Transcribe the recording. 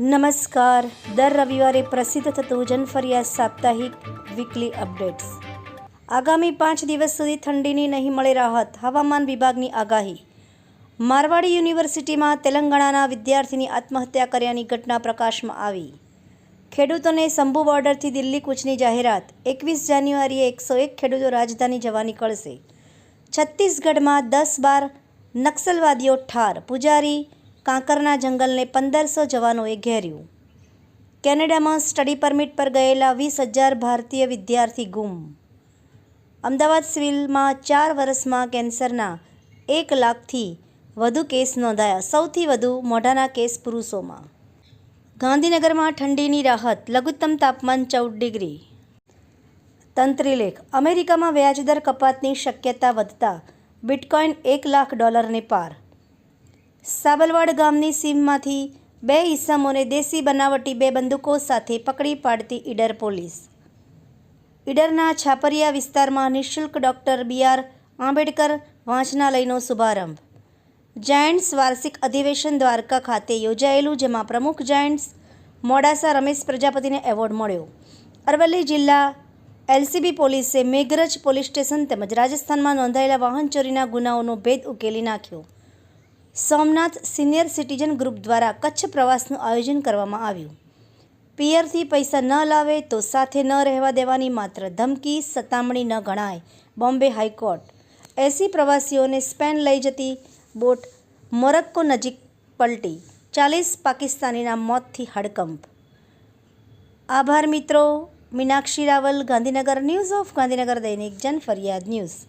નમસ્કાર. દર રવિવારે પ્રસિદ્ધ થતું જનફરિયાદ સાપ્તાહિક વીકલી અપડેટ્સ આગામી પાંચ દિવસ સુધી ઠંડીની નહીં મળે રાહત, હવામાન વિભાગની આગાહી. મારવાડી યુનિવર્સિટીમાં તેલંગાણાના વિદ્યાર્થીની આત્મહત્યા કર્યાની ઘટના પ્રકાશમાં આવી. ખેડૂતોને શંભુ બોર્ડરથી દિલ્હી કૂચની જાહેરાત. એકવીસ જાન્યુઆરીએ એકસો એક ખેડૂતો રાજધાની જવા નીકળશે. છત્તીસગઢમાં દસ બાર નક્સલવાદીઓ ઠાર. પૂજારી કાંકરના જંગલને પંદરસો જવાનોએ ઘેર્યું. કેનેડામાં સ્ટડી પરમિટ પર ગયેલા વીસ હજાર ભારતીય વિદ્યાર્થી ગુમ. અમદાવાદ સિવિલમાં ચાર વર્ષમાં કેન્સરના એક લાખથી વધુ કેસ નોંધાયા, સૌથી વધુ મોઢાના કેસ પુરુષોમાં. ગાંધીનગરમાં ઠંડીની રાહત, લઘુત્તમ તાપમાન ચૌદ ડિગ્રી. તંત્રીલેખ અમેરિકામાં વ્યાજદર કપાતની શક્યતા વધતા બિટકોઇન એક લાખ ડોલરને પાર. સાબલવાડ ગામની સીમમાંથી બે ઈસમોને દેશી બનાવટી બે બંદૂકો સાથે પકડી પાડતી ઈડર પોલીસ. ઈડરના છાપરિયા વિસ્તારમાં નિઃશુલ્ક ડૉક્ટર બી આર આંબેડકર વાંચનાલયનો શુભારંભ. જાયન્ટ્સ વાર્ષિક અધિવેશન દ્વારકા ખાતે યોજાયેલું, જેમાં પ્રમુખ જાયન્ટ્સ મોડાસા રમેશ પ્રજાપતિને એવોર્ડ મળ્યો. અરવલ્લી જિલ્લા એલસીબી પોલીસે મેઘરજ પોલીસ સ્ટેશન તેમજ રાજસ્થાનમાં નોંધાયેલા વાહન ચોરીના ગુનાઓનો ભેદ ઉકેલી નાખ્યો. સોમનાથ સિનિયર સિટીઝન ગ્રુપ દ્વારા કચ્છ પ્રવાસનું આયોજન કરવામાં આવ્યું. પિયરથી પૈસા ન લાવે તો સાથે ન રહેવા દેવાની માત્ર ધમકી સતામણી ન ગણાય, બોમ્બે હાઈકોર્ટ. એસી પ્રવાસીઓને સ્પેન લઈ જતી બોટ મોરક્કો નજીક પલટી, ચાલીસ પાકિસ્તાનીના મોતથી હડકંપ. આભાર મિત્રો, મીનાક્ષી રાવલ, ગાંધીનગર ન્યૂઝ ઓફ ગાંધીનગર દૈનિક જન ફરિયાદ ન્યૂઝ.